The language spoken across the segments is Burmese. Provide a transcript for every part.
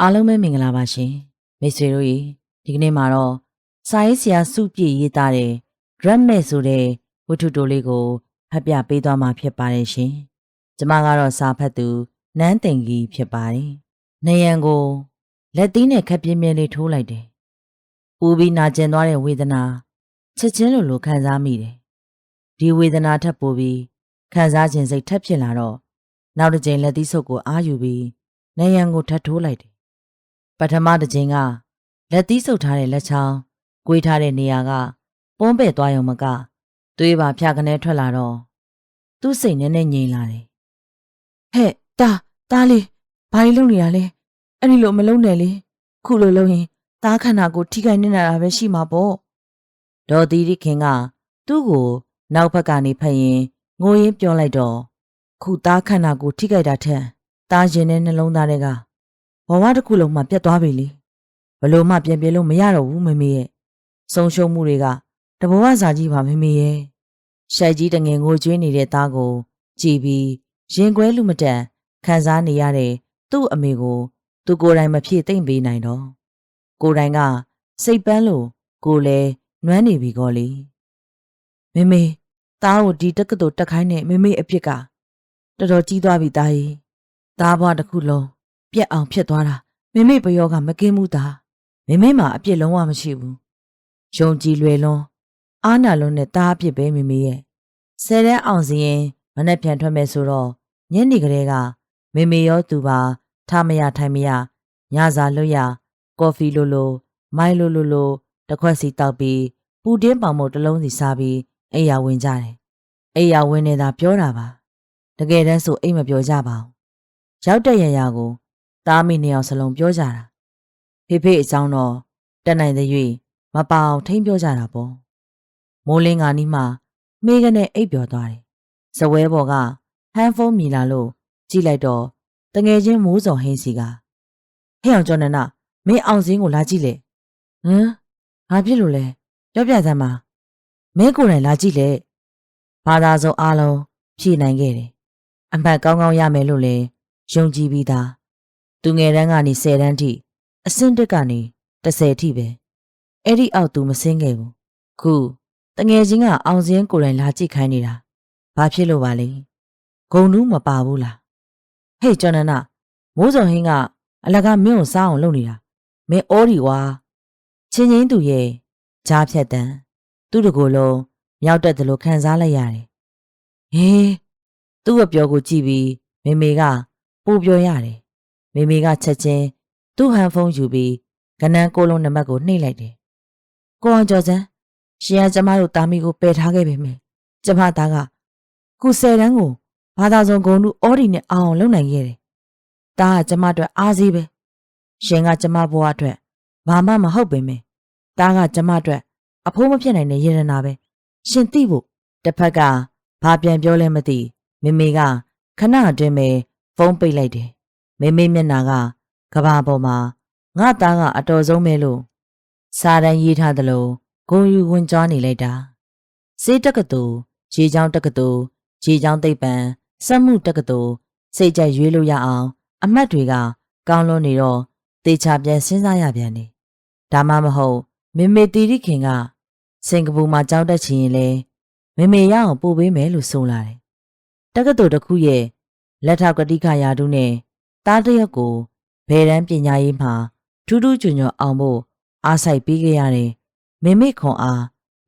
အားလုံးပဲမင်္ဂလာပါရှင်မိတ်ဆွေတို့ရေဒီကနေ့မှာတော့စာရေးဆရာစုပြည့်ရေးသားတဲ့ Red Map ဆိုတဲ့ဝတ္ထုတိုလေးကိုဖတ်ပြပေးသွားမှာဖြစ်ပါတယ်ရှင်ကျမကတော့စာဖတ်သူနန်းတင်ကြီးဖြစ်ပါတယ်နေရန်ကိုလက်သီးနဲ့ခပ်ပြင်းပြင်းလေးထိုးလိုက်တယ်ပူပြီးနာကျင်သွားတဲ့ဝေဒနာချက်ချင်းလိုလိုခံစားမိတယ်ဒီဝေဒနာထပ်ပူပြီးခံစားခြင်းစိတ်ထပ်ဖြစ်လာတော့နောက်တစ်ကြိမ်လက်သီးဆုပ်ကိုအားယူပြီးနေရန်ကိုထပ်ထိုးလိုက်တယ် ပထမတစ်ချိန်ကလက်သီးဆုပ်ထားတဲ့လက်ချောင်း၊꽌ထားတဲ့နေရာကပွန်းပဲ့သွားရုံမကသွေးပါဖြာကနေထွက်လာတော့သူ့စိတ်နည်းနည်းငြိမ်လာတယ်ဟဲ့တာတားလေးဘာလို့လုပ်နေရလဲအဲ့ဒီလိုမလုပ်နဲ့လေခုလိုလုပ်ရင်တားခန္ဓာကိုထိခိုက်နေတာပဲရှိမှာပေါ့။ဒေါ်သီရိခင်ကသူ့ကိုနောက်ဘက်ကနေဖက်ရင်ငိုရင်းပြောလိုက်တော့ခုသားခန္ဓာကိုထိခိုက်တာထက်တားရင်တဲ့နှလုံးသားတွေက ဘဝတစ်ခုလုံးမှပြတ်သွားပြီလေဘလို့မှပြင်ပြလို့မရတော့ဘူးမမေရဲ့ဆုံးရှုံးမှုတွေကတဘဝစာကြီးပါမမေရဲ့ရှိုက်ကြီးတငယ်ငိုကြွေးနေတဲ့သားကို ကြည်ပြီးရင်ခွဲလူမတန်ခံစားနေရတဲ့သူ့အမေကို သူကိုယ်တိုင်မဖြည့်သိမ့်ပေးနိုင်တော့ကိုယ်တိုင်က စိတ်ပန်းလို့ကိုယ်လဲနွမ်းနေပြီကောလေမမေသားကိုဒီတက္ကသိုလ်တက်ခိုင်းတဲ့မမေအဖြစ်ကတော်တော်ကြီးသွားပြီသားကြီးသားဘဝတစ်ခုလုံး ပြက်အောင်ဖြစ်သွားတာမမေပယောကမကင်းဘူးသားမမေမှာအပြစ်လုံးဝမရှိဘူးယုံကြည်လွယ်လွန်းအားနာလွန်းတဲ့သားအပြစ်ပဲမမေရဲ့ဆယ်တန်းအောင်စီရင်မနဲ့ပြန်ထွက်မယ်ဆိုတော့ညနေကလေးကမေမေရောသူပါထားမရထိုင်မရညစာလွတ်ရကော်ဖီလိုလိုမိုင်းလိုလိုလိုတစ်ခွက်စီတောက်ပြီးပူတင်းပေါင်မုတ်တစ်လုံးစီစားပြီးအိယာဝင်ကြတယ်အိယာဝင်နေတာပြောတာပါတကယ်တမ်းဆိုအိမ်မပြောကြပါဘူးရောက်တဲ့ရရကို သားမိနှစ်ယောက်စလုံးပြောကြတာဖေဖေအကြောင်းတော့တက်နိုင်တဲ့၍မပအောင်ထိန်ပြောကြတာပေါ့မိုးလင်းကနီးမှမိကနဲ့အိပ်ပျော်သွားတယ်ဇပွဲပေါ်ကဟန်ဖုန်းမြည်လာလို့ကြည့်လိုက်တော့တငယ်ချင်းမိုးစော်ဟင်းစီကဟဲ့အောင်ကျော်နန္ဒမင်းအောင်စင်းကိုလာကြည့်လေဟမ်ဘာဖြစ်လို့လဲပြောပြစမ်းပါမင်းကိုယ်တိုင်လာကြည့်လေဘာသာစုံအားလုံးဖြည့်နိုင်ခဲ့တယ်အမှတ်ကောင်းကောင်းရမယ်လို့လည်းယုံကြည်ပြီးသား သူငယ်တန်းကနေ10တန်းထိအဆင့်တက်ကနေ30ထိပဲအဲ့ဒီအောက်သူမစင်းခဲ့ဘူးခုတငယ်ချင်းကအောင်စင်းကိုယ်တိုင်လာကြည့်ခိုင်းနေတာဘာဖြစ်လို့ပါလဲဂုံနူးမပါဘူးလားဟေ့ကျော်နန္ဒမိုးစော်ဟင်းကအလကားမင်းကိုစားအောင်လုပ်နေတာမင်းအော်ဒီဝါချင်းချင်းသူရဲ့ကြားဖြတ်တန်းသူ့တကူလုံးမြောက်တက်တယ်လို့ခံစားလိုက်ရတယ်ဟေးသူ့အပြောကိုကြည့်ပြီးမေမေကပို့ပြောရတယ် မေမေကချက်ချင်းသူ့ဟန်ဖုန်းယူပြီးကနန်းကိုလုံးနံပါတ်ကိုနှိပ်လိုက်တယ်ကိုအောင်ကျော်စန်းရှင်ကကျမတို့တာမီကိုပယ်ထားခဲ့ပေမယ့်ကျမသားကခုဆယ်တန်းကိုဘာသာစုံဂုံတို့အော်ဒီနဲ့အောင်လုပ်နိုင်ခဲ့တယ်။ဒါကကျမအတွက်အားစီးပဲ။ရှင်ကကျမဘဝအတွက်ဘာမှမဟုတ်ပေမယ့်ဒါကကျမအတွက်အဖိုးမဖြစ်နိုင်တဲ့ယေရနာပဲ။ရှင်သိဖို့တစ်ဖက်ကဘာပြန်ပြောလဲမသိမေမေကခဏအတွင်းပဲဖုန်းပိတ်လိုက်တယ်။ မေမေမျက်နှာကကဘာပေါ်မှာငါသားကအတော်ဆုံးပဲလို့စာတန်းရေးထားသလိုဂုံယူဝင်ကြွားနေလိုက်တာ။စေးတက္ကသိုလ်ရေချောင်းတက္ကသိုလ်ရေချောင်းသိပ္ပံစက်မှုတက္ကသိုလ်စိတ်ကြိုက်ရွေးလို့ရအောင် အမတ်တွေက ကောင်းလွန်နေတော့တေချာပြန်စဉ်းစားရပြန်တယ်။ဒါမှမဟုတ်မေမေတီရီခင်ကစင်ကာပူမှာကြောင်းတက်ချင်ရင်လေမေမေရအောင်ပို့ပေးမယ်လို့ဆိုလာတယ်။တက္ကသိုလ်တစ်ခုရဲ့လက်ထောက်ကတိကရာထူးနဲ့ တားတရက်ကိုဘယ်တန်းပညာရေးမှာထူးထူးချွန်ချွန်အောင်ဖို့အားစိုက်ပေးခဲ့ရတယ်။မေမေခွန်အား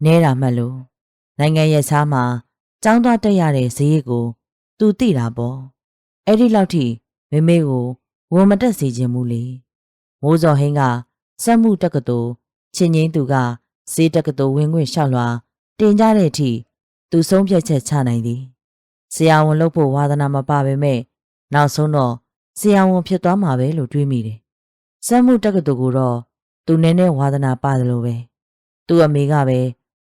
နဲတာမှတ်လို့နိုင်ငံရဲ့ခြားမှာကျောင်းသားတက်ရတဲ့ဈေးကို သူသိတာပေါ့အဲ့ဒီလောက်ထိမေမေကိုဝန်မတက်စေခြင်းမူလေမိုးစော်ဟင်းကစက်မှုတက္ကသိုလ်ချင်းချင်းသူကဈေးတက္ကသိုလ်ဝင်ခွင့်လျှောက်လွှာတင်ကြတဲ့အထိသူဆုံးဖြတ်ချက်ချနိုင်သည်ဆရာဝန်လုပ်ဖို့ဝါသနာမပါပေမဲ့နောက်ဆုံးတော့ ဆရာဝန်ဖြစ်သွားမှာပဲလို့တွေးမိတယ်စက်မှုတက္ကသိုလ်ကိုတော့သူနည်းနည်းဝါသနာပါတယ်လို့ပဲသူ့အမေကပဲ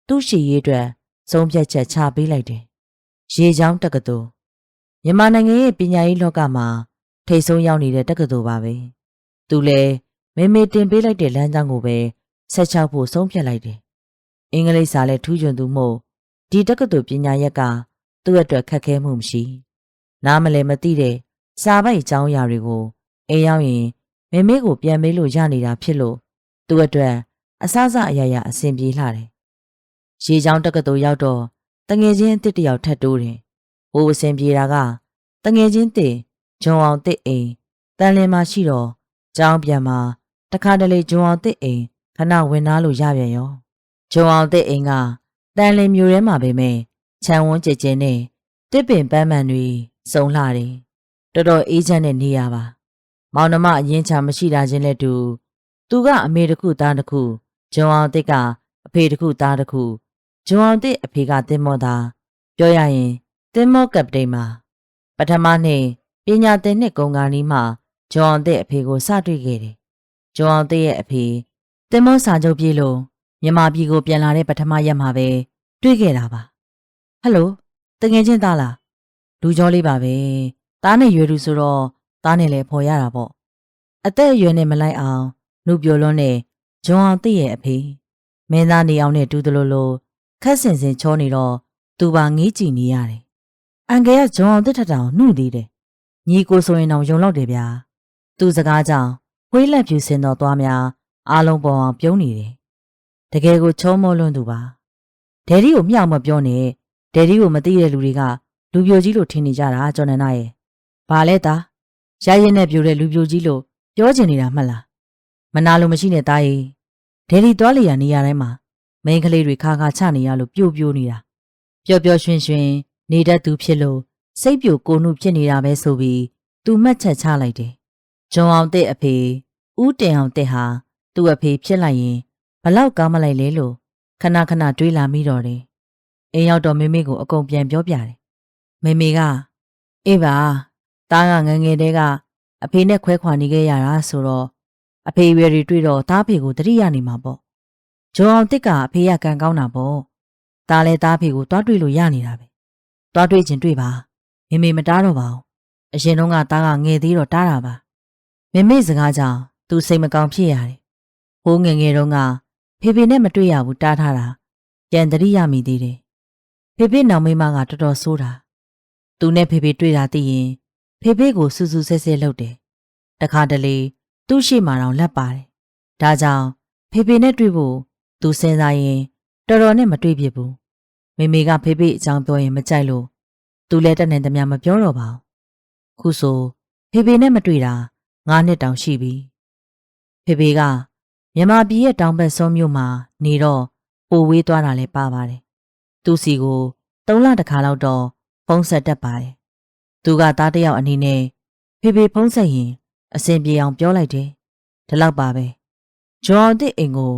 သူ့ရှီရေးအတွက်ဆုံးဖြတ်ချက်ချပေးလိုက်တယ်ရေချောင်းတက္ကသိုလ်မြန်မာနိုင်ငံရဲ့ပညာရေးလောကမှာထိတ်ဆုံးရောက်နေတဲ့တက္ကသိုလ်ပါပဲ။သူလည်းမေမေတင်ပေးလိုက်တဲ့လမ်းကြောင်းကိုပဲဆက်ချောက်ဖို့ဆုံးဖြတ်လိုက်တယ်။အင်္ဂလိပ်စာလည်းထူးချွန်သူမို့ဒီတက္ကသိုလ်ပညာရက်ကသူ့အတွက်ခက်ခဲမှုမရှိ။နားမလည်မသိတဲ့ စာပိုက်အကြောင်းအရာတွေကိုအိမ်ရောက်ရင်မမေမေကိုပြန်မေးလို့ရနေတာဖြစ်လို့သူ့အတွက်အဆအဆအယယအဆင်ပြေလှတယ်။ရေချောင်းတက္ကသိုလ်ရောက်တော့တငယ်ချင်းအစ်တစ်တယောက်ထပ်တိုးတယ်။ဟိုအဆင်ပြေတာကတငယ်ချင်းတစ်ဂျုံအောင်တစ်အိမ်တန်လင်းမှာရှိတော့ကျောင်းပြန်မှာတခါတလေဂျုံအောင်တစ်အိမ်ခဏဝင်သားလို့ရပြန်ရော။ဂျုံအောင်တစ်အိမ်ကတန်လင်းမျိုးထဲမှာပဲမဲ့ခြံဝန်းကျကျင်းနဲ့တစ်ပင်ပန်းမှန်တွေစုံလှတယ်။ တော်တော်အေးချမ်းတဲ့နေရာပါ။မောင်နှမအရင်ချာမရှိတာချင်းလက်တူသူကအမေတစ်ခုသားတစ်ခုဂျုံအောင်တစ်ကအဖေတစ်ခုသားတစ်ခုဂျုံအောင်တစ်အဖေကတင်မောသားပြောရရင်တင်မောကပတိန်မှာပထမနေ့ပညာသင်နှစ်ကုံကာနီးမှာဂျုံအောင်တစ်အဖေကိုစတွေ့ခဲ့တယ်။ဂျုံအောင်တစ်ရဲ့အဖေတင်မောစာချုပ်ပြေးလို့မြန်မာပြည်ကိုပြန်လာတဲ့ပထမရက်မှာပဲတွေ့ခဲ့တာပါ။ဟယ်လိုတငယ်ချင်းသားလားလူကြောလေးပါပဲ။ သားနဲ့ရွယ်သူဆိုတော့သားနဲ့လည်းဖော်ရတာပေါ့။အသက်အရွယ်နဲ့မလိုက်အောင်နှုတ်ပြလွန်းတဲ့ဂျွန်အောင်သိရဲ့အဖေမင်းသားနေအောင်နဲ့တူးတလို့လို့ခက်ဆင်ဆင်ချောနေတော့သူပါငေးကြည့်နေရတယ်။အန်ကယ်ကဂျွန်အောင်တစ်ထထောင်နှုတ်သေးတယ်။ညီကိုဆိုရင်တော့ယုံလောက်တယ်ဗျာ။သူစကားကြောင့်ခွေးလက်ဖြူစင်တော်သွားများအားလုံးပေါ်အောင်ပြုံးနေတယ်။တကယ်ကိုချောမောလွန်းသူပါ။ဒယ်ဒီကိုမြောက်မပြောနဲ့ဒယ်ဒီကိုမသိတဲ့လူတွေကလူပြိုကြီးလို့ထင်နေကြတာကျော်နန္ဒရဲ့။ ဘာလဲသားရရင်နဲ့ပြိုတဲ့လူပြိုကြီးလို့ပြောချင်နေတာမှတ်လား။မနာလို့မရှိနဲ့သားကြီးဒယ်ဒီသွားလျာနေရာတိုင်းမှာမိန်းကလေးတွေခါခါချနေရလို့ပြို့ပြို့နေတာပျော်ပျော်ရွှင်ရွှင်နေတတ်သူဖြစ်လို့စိတ်ပြိုကိုနှုဖြစ်နေတာပဲဆိုပြီးသူမှတ်ချက်ချလိုက်တယ်ဂျွန်အောင်တဲ့အဖေဦးတင်အောင်တဲ့ဟာသူ့အဖေဖြစ်လိုက်ရင်ဘလောက်ကောင်းမလိုက်လဲလို့ခဏခဏတွေးလာမိတော့တယ်အိမ်ရောက်တော့မေမေကိုအကုန်ပြန်ပြောပြတယ်မေမေကအေးပါ တားကငယ်ငယ်တဲကအဖေနဲ့ခွဲခွာနေခဲ့ရတာဆိုတော့အဖေရွယ်တွေတွေ့တော့တားဖေကိုတတိယနေမှာပေါ့ဂျုံအောင်တစ်ကအဖေကကံကောင်းတာပေါ့တားလဲတားဖေကိုတွားတွေ့လို့ရနေတာပဲတွားတွေ့ချင်းတွေ့ပါမေမေမတားတော့ပါဘူးအရင်တုန်းကတားကငယ်သေးတော့တားတာပါမေမေစကားကြောင့်သူစိတ်မကောင်းဖြစ်ရတယ်ဟိုးငယ်ငယ်တုန်းကဖေဖေနဲ့မတွေ့ရဘူးတားထားတာပြန်တတိယမိသေးတယ်ဖေဖေနောင်မိမကတော်တော်ဆိုးတာသူနဲ့ဖေဖေတွေ့တာသိရင် ဖေဖေကိုစူးစူးဆဲဆဲလုပ်တယ်တခါတလေသူ့ရှိမှတော့လက်ပါတယ်။ဒါကြောင့်ဖေဖေနဲ့တွေ့ဖို့သူစဉ်းစားရင်တော်တော်နဲ့မတွေ့ဖြစ်ဘူး။မေမေကဖေဖေအကြောင်းပြောရင်မကြိုက်လို့သူလည်းတက်နေသမျှမပြောတော့ပါဘူး။ခုဆိုဖေဖေနဲ့မတွေ့တာငါးနှစ်တောင်ရှိပြီ။ဖေဖေကမြန်မာပြည်ရဲ့တောင်ဘက်ဆုံးမြို့မှာနေတော့ပိုဝေးသွားတာလည်းပါပါတယ်။သူစီကိုသုံးလတခါလောက်တော့ဖုံးဆက်တတ်ပါတယ်။ သူကသားတစ်ယောက်အနေနဲ့ဖေဖေဖုံးဆက်ရင်အဆင်ပြေအောင်ပြောလိုက်တယ်။ဒီလောက်ပါပဲ။ဂျွန်အောင်တဲ့အိမ်ကို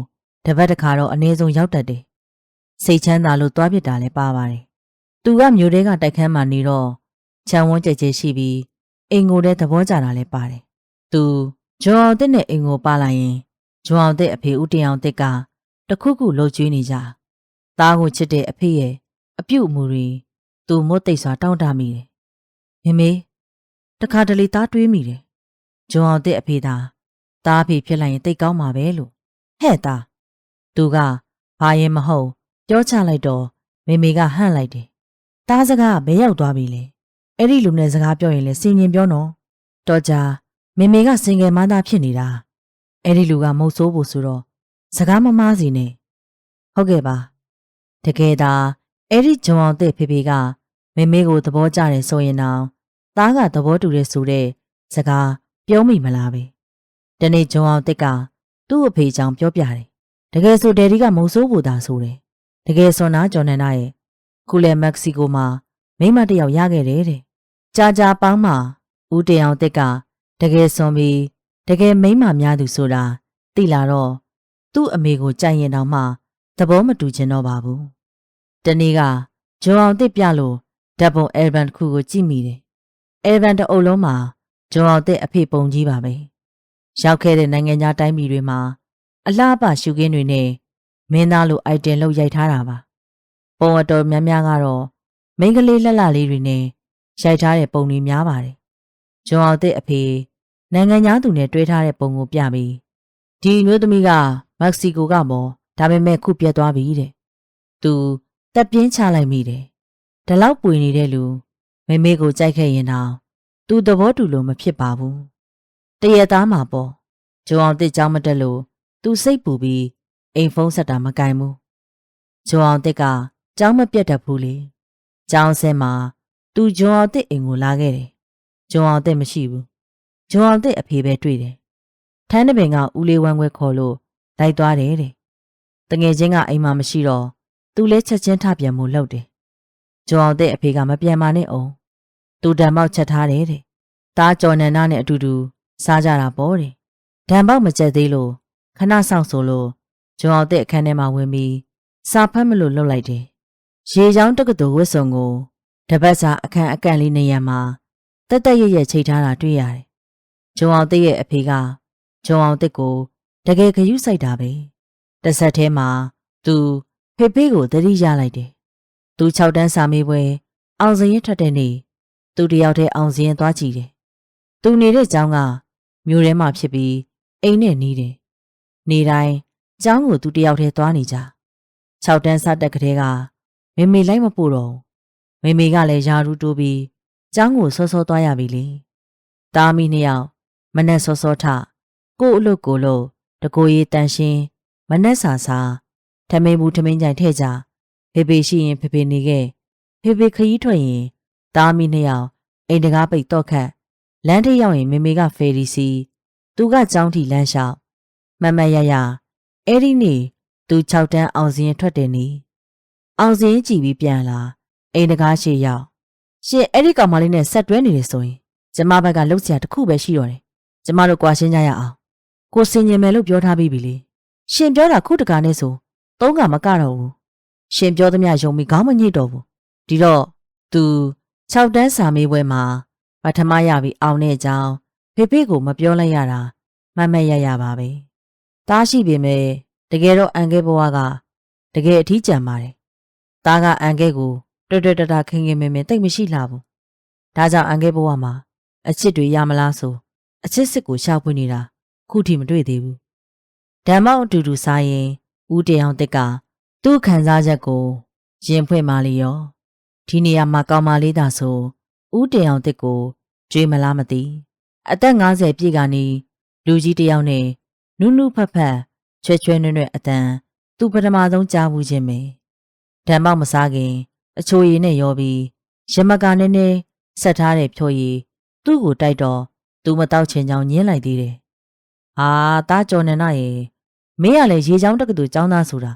တပတ်တစ်ခါတော့အနည်းဆုံးရောက်တတ်တယ်။စိတ်ချမ်းသာလို့သွားပြစ်တာလည်းပါပါတယ်။သူကမြို့ထဲကတိုက်ခန်းမှာနေတော့ခြံဝန်းကြဲကြဲရှိပြီးအိမ်ကိုလည်းသဘောကျတာလည်းပါတယ်။သူဂျွန်အောင်တဲ့နဲ့အိမ်ကိုပါလာရင်ဂျွန်အောင်တဲ့အဖေဦးတင်အောင်တဲ့ကတခုခုလှုပ်ကြွေးနေကြ။သားကိုချစ်တဲ့အဖေရဲ့အပြုတ်အမူတွေသူမွတ်သိပ်စွာတောင်းတမိတယ်။ မမေတခါတလေသားတွေးမိတယ်။ဂျွန်အောင်တဲ့အဖေသာသားအဖေဖြစ်လိုက်ရင်တိတ်ကောင်းမှာပဲလို့ဟဲ့သားသူကဘာရင်မဟုတ်ပြောချလိုက်တော့မေမေကဟန့်လိုက်တယ်။သားစကားဘဲရောက်သွားပြီလေ။အဲ့ဒီလူနဲ့စကားပြောရင်လည်းစင်ရင်ပြောနော်။တော့ကြာမေမေကစင်ငယ်မသားဖြစ်နေတာ။အဲ့ဒီလူကမုတ်ဆိုးဖို့ဆိုတော့စကားမမားစီနဲ့ဟုတ်ကဲ့ပါ။တကယ်သာအဲ့ဒီဂျွန်အောင်တဲ့ဖေဖေကမေမေကိုသဘောကျတယ်ဆိုရင်တော့ သားကသဘောတူတယ်ဆိုတဲ့စကားပြောမိမလားပဲ။တနေ့ဂျွန်အောင်တက်ကသူ့အဖေချောင်ပြောပြတယ်။တကယ်ဆိုဒယ်ဒီကမုံဆိုးဖို့သာဆိုတယ်။တကယ်ဆိုနာဂျော်နန်နာရဲ့ခုလေမက္ကဆီကိုမှာမိမတစ်ယောက်ရခဲ့တယ်တဲ့။ကြာကြာပေါင်းမှာဦးတင်အောင်တက်ကတကယ်စွန်ပြီးတကယ်မိမများသူဆိုတာသိလာတော့သူ့အမေကိုကြိုက်ရင်တောင်မှသဘောမတူချင်တော့ပါဘူး။တနေ့ကဂျွန်အောင်တက်ပြလို့ဓာတ်ပုံအယ်ဘမ်တစ်ခုကိုကြည့်မိတယ်။ အယ်ဘမ်တစ်အုပ်လုံးမှာဂျွန်အောင်တဲ့အဖေပုံကြီးပါပဲရောက်ခဲ့တဲ့နိုင်ငံသားတိုင်းပြည်တွေမှာအလားအပရှုခင်းတွေနဲ့မင်းသားလိုအိုက်တင်လုပ်ရိုက်ထားတာပါပုံအတော်များများကတော့မိန်းကလေးလှလှလေးတွေနဲ့ရိုက်ထားတဲ့ပုံတွေများပါတယ်ဂျွန်အောင်တဲ့အဖေနိုင်ငံသားသူနဲ့တွဲထားတဲ့ပုံကိုပြပြီးဒီအမျိုးသမီးကမက္ကဆီကိုကမော်ဒါပေမဲ့ခုပြတ်သွားပြီတဲ့သူတက်ပြင်းချလိုက်မိတယ်ဒီလောက်ပွေနေတဲ့လူ မေမေကိုကြိုက်ခဲ့ရင်တော့သူသဘောတူလို့မဖြစ်ပါဘူး။တရသားမှာပေါ့ဂျုံအောင်တစ်ကြောင်းမတက်လို့သူစိတ်ပူပြီးအိမ်ဖုန်းဆက်တာမကင်ဘူးဂျုံအောင်တစ်ကကြောင်းမပြတ်တတ်ဘူးလေကြောင်းဆဲမှာသူဂျုံအောင်တစ်အိမ်ကိုလာခဲ့တယ်ဂျုံအောင်တစ်မရှိဘူးဂျုံအောင်တစ်အဖေပဲတွေ့တယ်ထန်းတပင်ကဦးလေးဝမ်းခွဲခေါ်လို့လိုက်သွားတယ်တဲ့တငယ်ချင်းကအိမ်မှာမရှိတော့သူလဲချက်ချင်းထပြန်မှုလုပ်တယ်ဂျုံအောင်တစ်အဖေကမပြန်ပါနဲ့အောင် သူတံမောက်ချက်ထားတယ်တဲ့သားကျော်နန္ဒနဲ့အတူတူစားကြတာပေါ့တဲ့ဒံပေါက်မကျက်သေးလို့ခဏဆောင်ဆိုလို့ဂျုံအောင်တဲ့အခန်းထဲမှာဝင်ပြီးစာဖတ်မလို့လှုပ်လိုက်တယ်။ရေချောင်းတက္ကသိုလ်ဝစ်စုံကိုတပတ်စာအခန်းအကန့်လေးနေရာမှာတက်တက်ရရချိတ်ထားတာတွေ့ရတယ်။ဂျုံအောင်တဲ့ရဲ့အဖေကဂျုံအောင်တဲ့ကိုတကယ်ခရူးဆိုင်တာပဲ။တစ်ဆက်တည်းမှာသူဖေဖေကိုတတိရလိုက်တယ်။သူ6တန်းစာမေးပွဲအောင်စရင်ထွက်တဲ့နေ့ သူတယောက်တည်းအောင်စရင်သွားကြည့်တယ်။သူနေတဲ့ကျောင်းကမြို့ထဲမှာဖြစ်ပြီးအိမ်နဲ့နီးတယ်။နေတိုင်းကျောင်းကိုသူတယောက်တည်းသွားနေကြ။6တန်းစတက်ကလေးကမေမေလိုက်မပို့တော့ဘူးမေမေကလည်းယာရူတိုးပြီးကျောင်းကိုစောစောသွားရပြီလေ။တာမီနှစ်ယောက်မနဲ့စောစောထကို့အလုပ်ကိုလို့တကိုရီတန်ရှင်းမနဲ့စာစာထမင်းဘူးထမင်းကြိုင်ထဲ့ကြဖေဖေရှိရင်ဖေဖေနေခဲ့ဖေဖေခရီးထွက်ရင် တာမီနှစ်ယောက်အိမ်တကားပိတ်တော့ခတ်လမ်းထိပ်ရောက်ရင်မေမေကဖယ်ရီစီသူကကြောင်းထီလမ်းလျှောက်မမတ်ရရအဲ့ဒီနေ့သူ6တန်းအောင်စရင်ထွက်တယ်နီအောင်စရင်ကြည်ပြီးပြန်လာအိမ်တကားရှေ့ရောက်ရှင်အဲ့ဒီကောင်မလေးနဲ့ဆက်တွဲနေတယ်ဆိုရင်ကျမဘက်ကလှုပ်ရှားတစ်ခုပဲရှိတော့တယ်ကျမတို့ကြွားရှင်းကြရအောင်ကိုစင်ញင်မယ်လို့ပြောထားပြီးပြီလေရှင်ပြောတာခုတကာနဲ့ဆိုသုံးကမကတော့ဘူးရှင်ပြောသမျှယုံပြီးခေါင်းမညှိတော့ဘူးဒီတော့သူ 6တန်းစာမေးပွဲမှာပထမရပြီးအောင်တဲ့အကြောင်းဖေဖေကိုမပြောလိုက်ရတာမတ်မတ်ရရပါပဲ။သားရှိပေမဲ့တကယ်တော့အန်ကဲဘဝကတကယ်အထီးကျန်ပါတယ်။သားကအန်ကဲကိုတွတ်တွတ်တတခင်ခင်မင်မင်တိတ်မရှိလှဘူး။ဒါကြောင့်အန်ကဲဘဝမှာအချစ်တွေရမလားဆိုအချစ်စစ်ကိုရှာဖွေနေတာခုထိမတွေ့သေးဘူး။ဓမ္မောက်အတူတူစားရင်ဦးတေအောင်တက်ကသူ့ခံစားချက်ကိုရင်ဖွင့်မှလေရော ဒီနေရာမှာကောင်းမလေးသာဆိုဦးတေအောင်တက်ကိုကြွေးမလားမသိအသက်50ပြည့်ကနေလူကြီးတယောက်နဲ့နုနုဖတ်ဖတ်ချွဲချွဲနွဲ့နွဲ့အတန်သူပထမဆုံးကြားဘူးခြင်းပဲဓမ္မောက်မစားခင် အချိုရည်နဲ့ရောပြီးရမကနဲ့နဲ့ဆက်ထားတဲ့ဖြိုရည်သူ့ကိုတိုက်တော့သူမတော့ချင်ကြောင်ညင်းလိုက်သေးတယ်ဟာတားကြော်နေနာရေမင်းကလည်းရေချောင်းတက္ကသိုလ်ကျောင်းသားဆိုတာ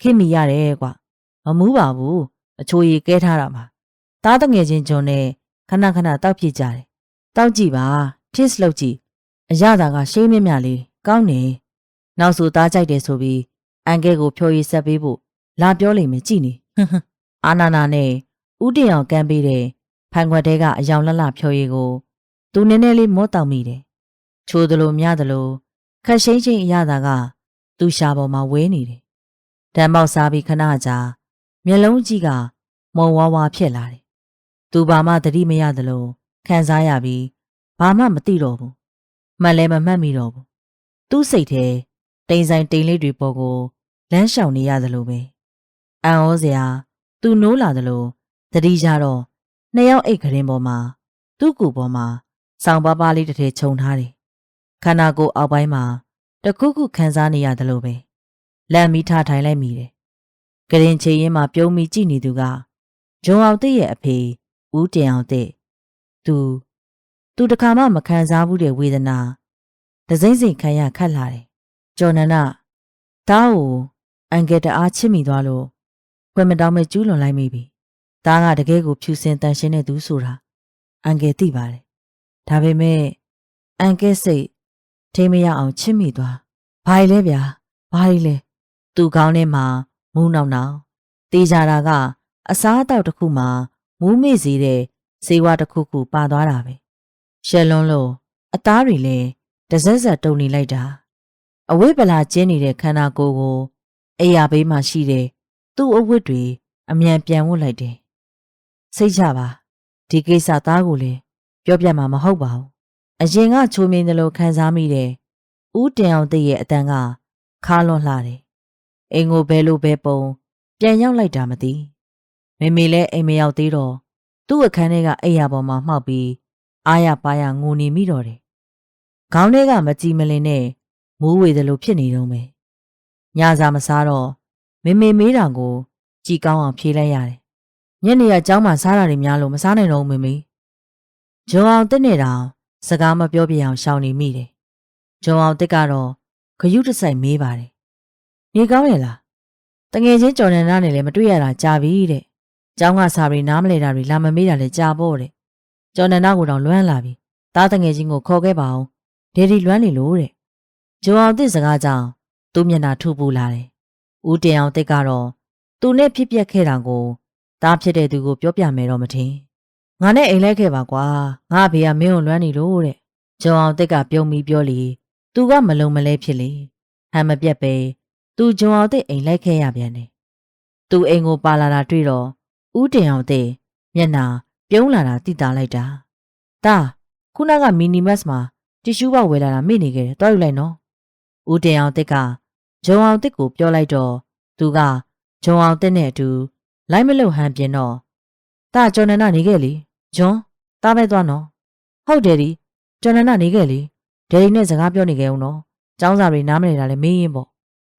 ခင်မိရတယ်ကွာမမူးပါဘူး အချိုရည်ကဲထားတာပါတားတငယ်ချင်းဂျွန်နဲ့ခဏခဏတောက်ဖြစ်ကြတယ်တောက်ကြည့်ပါ kiss လုပ်ကြည့်အရသာကရှေးမြမြလေးကောင်းနေနောက်ဆိုသားကြိုက်တယ်ဆိုပြီးအန်ကဲကိုဖြော်ရည်ဆက်ပေးဖို့လာပြောလိမ့်မယ်ကြည်နေဟွန်းဟွန်းအာနာနာနဲ့ဥတင်အောင်ကမ်းပေးတဲ့ဖန်ခွက်တဲကအယောင်လတ်လဖြော်ရည်ကိုသူနည်းနည်းလေးမောတောက်မိတယ်ချိုးသလိုမြသလိုခက်ရှိန်ချင်းအရသာကသူ့ရှာပေါ်မှာဝဲနေတယ်ဓာတ်မောက်စားပြီးခဏကြာ မျက်လုံးကြီးကမုံဝါးဝါဖြစ်လာတယ်သူဘာမှသတိမရသလိုခံစားရပြီးဘာမှမသိတော့ဘူးမှတ်လဲမမှတ်မိတော့ဘူးသူ့စိတ်ထဲတိမ်ဆိုင်တိမ်လေးတွေပေါ်ကိုလမ်းလျှောက်နေရသလိုပဲအံ့ဩစရာသူနိုးလာသလိုသတိရတော့နှစ်ယောက်အိတ်ခရင်ပေါ်မှာသူ့ကူပေါ်မှာဆောင်းပါးပါးလေးတစ်ထည်ခြုံထားတယ်ခန္ဓာကိုယ်အောက်ပိုင်းမှာတခုခုခံစားနေရသလိုပဲလမ်းမီးထားထိုင်လိုက်မိတယ် ကရင်ချေရင်မှာပြုံးမိကြည့်နေသူကဂျုံအောင်တဲ့ရဲ့အဖေဦးတင်အောင်တဲ့သူသူတခါမှမခံစားဘူးတဲ့ဝေဒနာဒစိမ့်စိမ်ခံရခတ်လာတယ်ကျော်နန္ဒသားကိုအန်ကယ်တအားချစ်မိသွားလို့ခွဲမတောင်းမဲ့ကျူးလွန်လိုက်မိပြီသားကတကယ်ကိုဖြူစင်တန်ရှင်းတဲ့သူဆိုတာအန်ကယ်သိပါတယ်ဒါပေမဲ့အန်ကယ်စိတ်ထိမရအောင်ချစ်မိသွားဘာလဲဗျာဘာလဲသူကောင်းထဲမှာ မူးနောက်နောက်တေးကြတာကအစားအသောက်တစ်ခုမှာမူးမေ့စေတဲ့ဈေးဝါးတစ်ခုခုပါသွားတာပဲရှက်လွန်းလို့အသားတွေလည်းတစက်စက်တုံနေလိုက်တာအဝိပလာကျင်းနေတဲ့ခန္ဓာကိုယ်ကိုအိယာဘေးမှာရှိတဲ့သူ့အဝတ်တွေအမြန်ပြန်ဝတ်လိုက်တယ်စိတ်ချပါဒီကိစ္စသားကိုလည်းပြောပြမှာမဟုတ်ပါဘူးအရင်ကချိုးမင်းတယ်လို့ခံစားမိတယ်ဦးတင်အောင်တည့်ရဲ့အတန်ကခါလွန်လှတယ် အိမ်ကိုဘဲလို့ဘဲပုံ ပြန်ရောက်လိုက်တာမသိမေမေလည်းအိမ်မရောက်သေးတော့သူ့အခန်းထဲကအိယာပေါ်မှာမှောက်ပြီးအားရပါရငိုနေမိတော့တယ်ခေါင်းထဲကမကြည်မလင်နဲ့မူးဝေတယ်လို့ဖြစ်နေတော့မယ်ညစာမစားတော့မေမေမေးတာကိုကြည်ကောင်းအောင်ဖြေလိုက်ရတယ်ညနေကကျောင်းမှာစားတာတွေများလို့မစားနိုင်တော့ဘူးမေမေဂျုံအောင်တက်နေတောင်စကားမပြောပြအောင်ရှောင်နေမိတယ်ဂျုံအောင်တက်ကတော့ခရုတစိုက်မေးပါတယ် နေကောင်းရဲ့လားတငယ်ချင်းကြော်နန္ဒနဲ့လည်းမတွေ့ရတာကြာပြီတဲ့ကျောင်းကစာရီနားမလဲတာတွေလာမမေးတာလည်းကြာပေါ့တဲ့ကြော်နန္ဒကိုတော့လွမ်းလာပြီသားတငယ်ချင်းကိုခေါ်ခဲ့ပါအောင်ဒေဒီလွမ်းနေလို့တဲ့ဂျုံအောင်တက်စကားကြောင့်သူ့မျက်နှာထူပူလာတယ်ဦးတင်အောင်တက်ကတော့သူနဲ့ဖြစ်ပျက်ခဲ့တာကိုသားဖြစ်တဲ့သူကိုပြောပြမယ်တော့မထင်ငါနဲ့အိမ်လဲခဲ့ပါကွာငါအဖေကမင်းကိုလွမ်းနေလို့တဲ့ဂျုံအောင်တက်ကပြုံးပြီးပြောလီသူကမလုံမလဲဖြစ်လေဟန်မပြတ်ပဲ သူဂျုံအောင်တက်အိမ်လိုက်ခဲ့ရပြန်တယ်သူအိမ်ကိုပါလာတာတွေ့တော့ဦးတင်အောင်တက်မျက်နှာပြုံးလာတာတိတာလိုက်တာတာခုနကမီနီမတ်မှာတီရှူးပေါက်ဝယ်လာတာမိနေခဲ့တယ်တွားယူလိုက်နော်ဦးတင်အောင်တက်ကဂျုံအောင်တက်ကိုပြောလိုက်တော့သူကဂျုံအောင်တက်နဲ့အတူလိုက်မလို့ဟန်ပြင်းတော့တာကျော်နန္ဒနေခဲ့လေဂျွန်တားပဲသွားနော်ဟုတ်တယ်ဒီကျော်နန္ဒနေခဲ့လေဒယ်ဒီနဲ့စကားပြောနေခဲ့အောင်နော်ចောင်းစာတွေနားမလည်တာလည်းမင်းရင်ပေါ့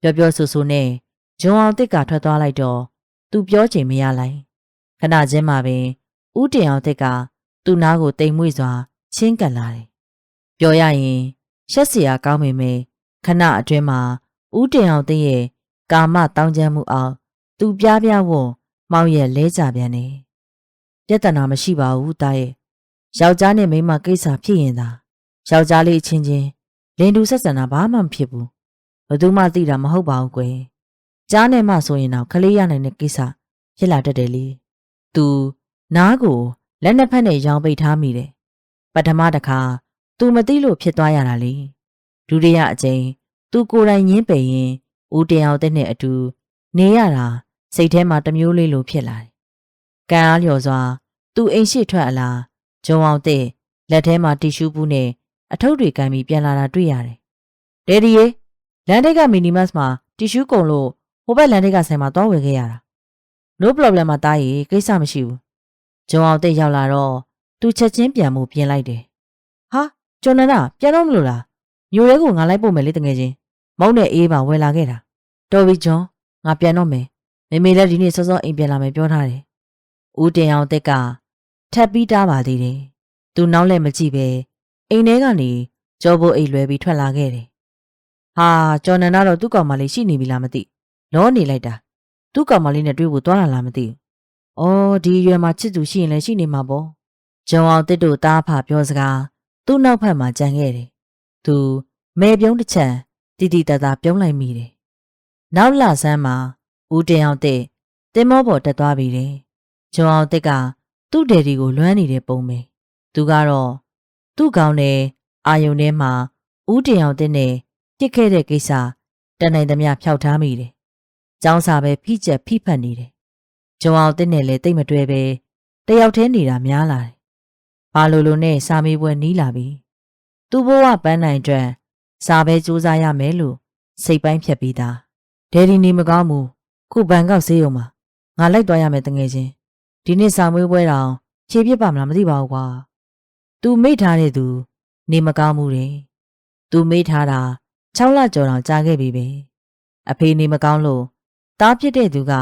ပြောပြောဆူဆူနဲ့ဂျုံအောင်တက်ကထွက်သွားလိုက်တော့သူပြောချင်မရလိုက်ခဏချင်းမှပင်ဦးတင်အောင်တက်ကသူ့နားကိုတိမ်မွေ့စွာချင်းကပ်လာတယ်ပြောရရင်ရှက်စရာကောင်းပေမဲ့ခဏအတွင်းမှာဦးတင်အောင်တဲ့ရဲ့ကာမတောင်းကျမ်းမှုအောင်သူပြားပြားဝွန်မောင်ရဲ့လဲကြပြန်နေပြဿနာမရှိပါဘူးတာရဲ့ယောက်ျားနဲ့မိန်းမကိစ္စဖြစ်ရင်သာယောက်ျားလေးအချင်းချင်းလင်တူဆက်ဆံတာဘာမှမဖြစ်ဘူး ဘယ်သူမှသိတာမဟုတ်ပါဘူးကွယ်ကြားနဲ့မှဆိုရင်တော့ခလေးရနိုင်တဲ့ကိစ္စဖြစ်လာတတ်တယ်လေသူနားကိုလက်နှစ်ဖက်နဲ့ရောင်ပိတ်ထားမိတယ်ပထမတစ်ခါသူမသိလို့ဖြစ်သွားရတာလေဒုတိယအကြိမ်သူကိုယ်တိုင်ညင်းပယ်ရင်ဦးတင်အောင်တဲ့နဲ့အတူနေရတာစိတ်ထဲမှာတမျိုးလေးလိုဖြစ်လာတယ်။ကံအားလျော်စွာ သူအိမ်ရှိထွက်အလားဂျုံအောင်တဲ့လက်ထဲမှာတီရှူးဘူးနဲ့အထုပ်တွေကမ်းပြီးပြန်လာတာတွေ့ရတယ်။ဒယ်ဒီရေ လန်ဒိတ်ကမီနီမတ်မှာတီရှူးကုန်လို့ဟိုဘက်လန်ဒိတ်ကဆိုင်မှာသွားဝယ်ခဲ့ရတာ။ No problem မှာတားရီကိစ္စမရှိဘူး။ဂျုံအောင်တဲ့ရောက်လာတော့သူချက်ချင်းပြန်မှုပြင်လိုက်တယ်။ဟာကျော်နန္ဒပြန်တော့မလို့လား။ညိုရဲကိုငါလိုက်ပို့မယ်လေတကယ်ချင်း။မောင်းနဲ့အေးပါဝယ်လာခဲ့တာ။တော်ပြီဂျွန်ငါပြန်တော့မယ်။မေမေလည်းဒီနေ့စောစောအိမ်ပြန်လာမယ်ပြောထားတယ်။ဦးတင်အောင်တက်ကထပ်ပြီးတားပါသေးတယ်။သူနောက်လည်းမကြည့်ပဲအိမ်ထဲကနေကြောဘိုးအိတ်လွဲပြီးထွက်လာခဲ့တယ်။ ဟာကျော်နန္ဒတော့သူ့ကောင်မလေးရှိနေပြီလားမသိ။လောနေလိုက်တာ။သူ့ကောင်မလေးနဲ့တွေ့ဖို့သွားတာလားမသိဘူး။အော်ဒီရွယ်မှာချစ်သူရှိရင်လည်းရှိနေမှာပေါ့။ဂျုံအောင်တစ်တို့တားဖပြောစကားသူ့နောက်ဖက်မှာကြံခဲ့တယ်။သူမဲပြုံးတစ်ချံတီတီတတာပြုံးလိုက်မိတယ်။နောက်လာဆန်းမှာဦးတင်အောင်တဲ့တင်မောပေါ်တက်သွားပြီတယ်။ဂျုံအောင်တက်ကသူ့ဒေဒီကိုလွမ်းနေတဲ့ပုံပဲ။သူကတော့သူ့ကောင်းတဲ့အာယုန်ထဲမှာဦးတင်အောင်တဲ့နဲ့ ပြစ်ခဲ့တဲ့ကိစ္စတန်နိုင်သမျှဖျောက်ထားမိတယ်။ចောင်းစာပဲဖိချက်ဖိဖတ်နေတယ်။ဂျုံအောင်တဲ့နဲ့လည်းတိတ်မတွဲပဲတယောက်တည်းနေတာများလာတယ်။ဘာလိုလိုနဲ့စာမေးပွဲနီးလာပြီ။သူ့ဘဝပန်းနိုင်အတွက်စာပဲစူးစမ်းရမယ်လို့စိတ်ပိုင်းဖြတ်ပြီးသားဒယ်ဒီနေမကောင်းဘူးခုဘန်ကောက်ဆေးရုံမှာငါလိုက်သွားရမယ်တငယ်ချင်းဒီနေ့စာမွေးပွဲတောင်ခြေပြစ်ပါမလားမသိပါဘူးကွာသူမိတ်ထားတဲ့သူ နေမကောင်းဘူးတဲ့သူမိတ်ထားတာ 6လကျော်တောင်ကြာခဲ့ပြီပဲအဖေနေမကောင်းလို့တားပြစ်တဲ့သူက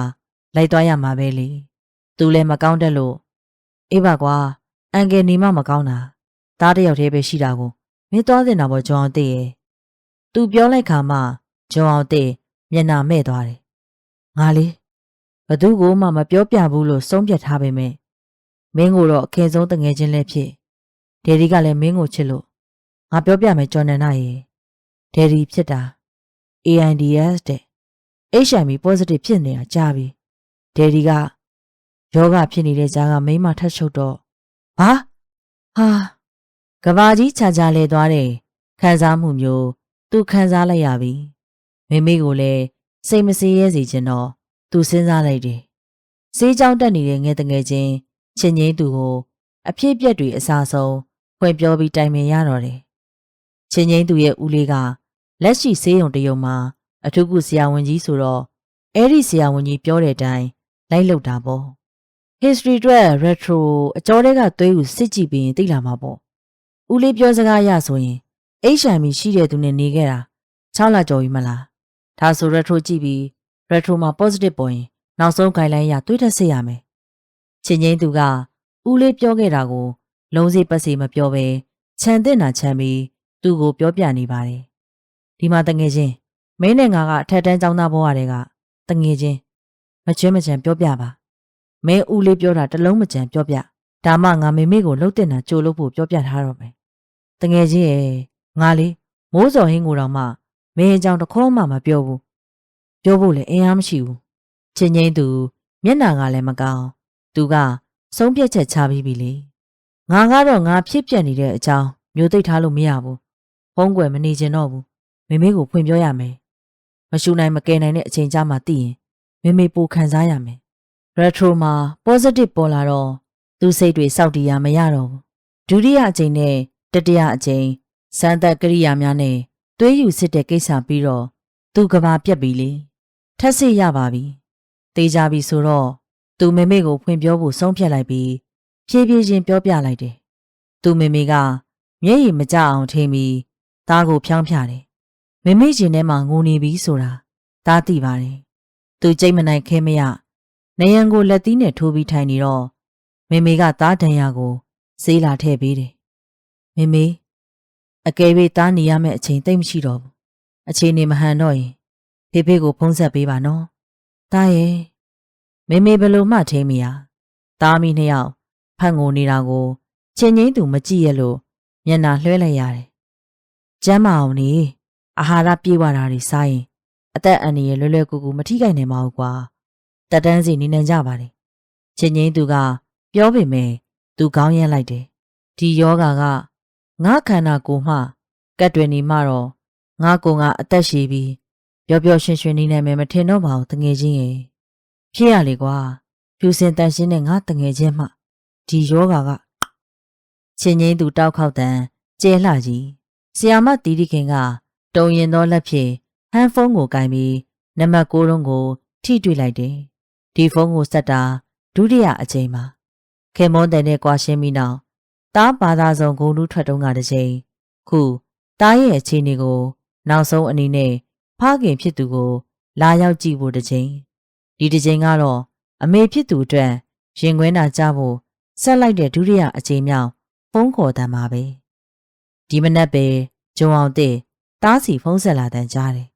လိုက်သွားရမှာပဲလေသူလည်းမကောင်းတတ်လို့အေးပါကွာအန်ကယ်နေမှမကောင်းတာတားတယောက်တည်းပဲရှိတာကိုမင်းသွားတင်တာပေါ့ကျွန်တော်သိရဲ့သူပြောလိုက်ခါမှဂျုံအောင်တဲ့မျက်နှာမဲ့သွားတယ်။ငါလေဘသူ့ကိုမှမပြောပြဘူးလို့ဆုံးဖြတ်ထားပေမဲ့မင်းကိုတော့အခင်ဆုံးတငယ်ချင်းလည်းဖြစ်ဒယ်ဒီကလည်းမင်းကိုချစ်လို့ငါပြောပြမယ်ကျော်နန္ဒရေ ဒယ်ဒီဖြစ်တာ AIDS တဲ့ HIV positive ဖြစ်နေတာကြားပြီဒယ်ဒီကယောဂဖြစ်နေတဲ့ကြားကမိန်းမထပ်ချုပ်တော့ဟာဟာကဘာကြီးခြာခြာလဲသွားတယ်ခံစားမှုမျိုးသူခံစားလိုက်ရပြီမိမိကိုလည်းစိတ်မစေးရဲစေချင်တော့သူစဉ်းစားလိုက်တယ်စေးကြောင်းတက်နေတဲ့ငယ်တငယ်ချင်းချင်းငိမ့်သူကိုအဖြစ်ပြက်တွေအစားဆုံးဖွင့်ပြောပြီးတိုင်ပင်ရတော့တယ်ချင်းငိမ့်သူရဲ့ဦးလေးက လက်ရှိဆေးရုံတရုံမှာအထုကုဆရာဝန်ကြီးဆိုတော့အဲ့ဒီဆရာဝန်ကြီးပြောတဲ့အတိုင်းလိုက်လုပ်တာပေါ့ history အတွက် retro အကျော်တွေကသွေးကိုစစ်ကြည့်ပြီးရင်သိလာမှာပေါ့ဦးလေးပြောစကားရဆိုရင် HIV ရှိတဲ့သူနဲ့နေခဲ့တာ6လကျော်ပြီမလားဒါဆို retro ကြည့်ပြီး retro မှာ positive ပေါ်ရင်နောက်ဆုံး guideline ရတွေးထက်စစ်ရမယ်ချင်းချင်းသူကဦးလေးပြောခဲ့တာကို လုံးစိပတ်စီမပြောဘဲခြံတဲ့နာခြံပြီးသူ့ကိုပြောပြနေပါတယ် ဒီမှာတငယ်ချင်းမင်းနဲ့ငါကအထက်တန်းကျောင်းသားဘဝတည်းကတငယ်ချင်းမချွဲမချံပြောပြပါမင်းဦးလေးပြောတာတစ်လုံးမချံပြောပြဒါမှငါမေမေကိုလှုပ်တင်တာကြိုလို့ဖို့ပြောပြထားတော့မယ်တငယ်ချင်းရဲ့ငါလေးမိုးစော်ဟင်းကိုတော့မှမင်းအကြောင်းတစ်ခေါက်မှမပြောဘူးပြောဖို့လည်းအင်အားမရှိဘူးချင်းချင်းသူမျက်နှာကလည်းမကောင်းသူကဆုံးဖြတ်ချက်ချပြီးပြီလေငါကတော့ငါဖြစ်ပြက်နေတဲ့အကြောင်းမျိုးသိပ်ထားလို့မရဘူးဖုံးကွယ်မနေချင်တော့ဘူး မေမေကိုဖွင့်ပြောရမယ်မရှူနိုင်မကယ်နိုင်တဲ့အချိန်ကြာမှသိရင်မေမေပိုခံစားရမယ် retro မှာ positive ပေါ်လာတော့သူစိတ်တွေစောက်တီးရမရတော့ဘူးဒုတိယအချိန်နဲ့တတိယအချိန်စမ်းသပ်ကရိယာများနဲ့သွေးယူစစ်တဲ့ကိစ္စပြီးတော့သူကဘာပြက်ပြီလေထက်စစ်ရပါပြီတေးကြပြီဆိုတော့သူမေမေကိုဖွင့်ပြောဖို့ဆုံးဖြတ်လိုက်ပြီးဖြည်းဖြည်းချင်းပြောပြလိုက်တယ်သူမေမေကမျက်ရည်မကျအောင်ထိပြီးသားကိုဖြောင်းဖြတယ် မေမေရှင်ထဲမှာငိုနေပြီဆိုတာသားသိပါတယ်သူကြိတ်မနိုင်ခဲမရနေရန်ကိုလက်သီးနဲ့ထိုးပြီးထိုင်နေတော့မေမေကသားတန်ရာကိုစေးလာထည့်ပေးတယ်မေမေအကယ်၍သားနေရမယ့်အချိန်သိမ့်မရှိတော့ဘူးအချိန်နေမဟန်တော့ရင်ဖေဖေကိုဖုံးဆက်ပေးပါနော်သားရဲ့မေမေဘယ်လိုမှထိမရသားမိနှစ်ယောက်ဖတ်ငိုနေတာကိုချင်းချင်းသူမကြည့်ရလို့မျက်နှာလွှဲလိုက်ရတယ်ကျမ်းမအောင်နေ အာဟာရပြေဝတာတွေစားရင်အသက်အန္တရာယ်လွယ်လွယ်ကူကူမထိခိုက်နိုင်ပါဘူးကွာတက်တန်းစီနေနိုင်ကြပါလေချင်းချင်းသူက ပြောပေမဲ့သူခေါင်းရမ်းလိုက်တယ်ဒီယောဂါကငါခန္ဓာကိုယ်မှကတ်တွေနေမှတော့ငါကိုယ်ကအသက်ရှည်ပြီးပျော်ပျော်ရွှင်ရွှင်နေနိုင်မယ်မထင်တော့ပါဘူးတငယ်ချင်းရဲ့ဖြစ်ရလေကွာဖြူစင်တန်ရှင်းတဲ့ငါတငယ်ချင်းမှဒီယောဂါကချင်းချင်းသူတောက်ခေါက်တန်ကျဲလှကြီးဆီယာမတီတီခင်က တုံရင်သောလက်ဖြင့်ဟန်ဖုန်းကိုကင်ပြီးနံပါတ်6လုံးကိုထိတွေ့လိုက်တယ်ဒီဖုန်းကိုဆက်တာဒုတိယအကြိမ်ပါခင်မွန်တဲ့နဲ့ကွာရှင်းပြီးနောက်တားဘာသာဆောင်ဂုံလူထွက်တုံးကတစ်ချိန်ခုတားရဲ့အခြေအနေကို နောက်ဆုံးအနေနဲ့ဖခင်ဖြစ်သူကို လာရောက်ကြည့်ဖို့တစ်ချိန်ဒီတစ်ချိန်ကတော့အမေဖြစ်သူအတွက်ရင်ခွင်းတာကြဖို့ဆက်လိုက်တဲ့ဒုတိယအချိန်မြောက်ဖုန်းခေါ်တမ်းပါပဲဒီမနက်ပဲဂျုံအောင်တဲ့ တားစီဖုန်းဆက်လာတန်းကြားတယ်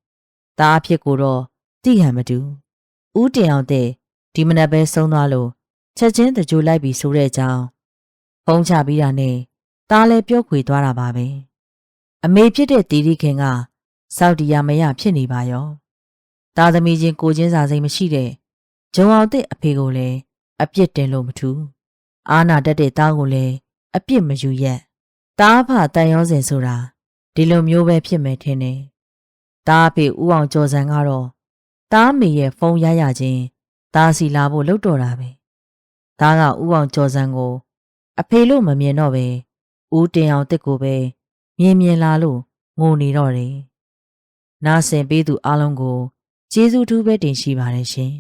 တားအဖြစ်ကိုတော့တိဟန်မတူဦးတင်အောင်တဲ့ဒီမနက်ပဲဆုံးသွားလို့ချက်ချင်းတကြိုလိုက်ပြီးဆိုတဲ့အကြောင်းဖုံးချပြီးတာနဲ့တားလည်းပြောခွေသွားတာပါပဲအမေဖြစ်တဲ့တီတီခင်ကစောက်တီယာမရဖြစ်နေပါရောသားသမီးချင်းကိုချင်းစာစိမ်မရှိတဲ့ဂျုံအောင်တဲ့အဖေကိုလည်းအပြစ်တင်လို့မထူအာနာတက်တဲ့သားကိုလည်းအပြစ်မယူရက်တားဖတန်ရောစင်ဆိုတာ ဒီလိုမျိုးပဲဖြစ်မယ်ထင်တယ်တားအဖေဦးအောင်ကျော်စံကတော့တားမေရဲ့ဖုန်းရရချင်းတားစီလာဖို့လှုပ်တော်တာပဲဒါကဥအောင်ကျော်စံကို အဖေလို့မမြင်တော့ပဲဦးတင်အောင်တစ်ကိုပဲမြင်မြင်လာလို့ငိုနေတော့တယ်နားဆင်ပေးသူအလုံးကိုကျေးဇူးထူးပဲတင်ရှိပါတယ်ရှင်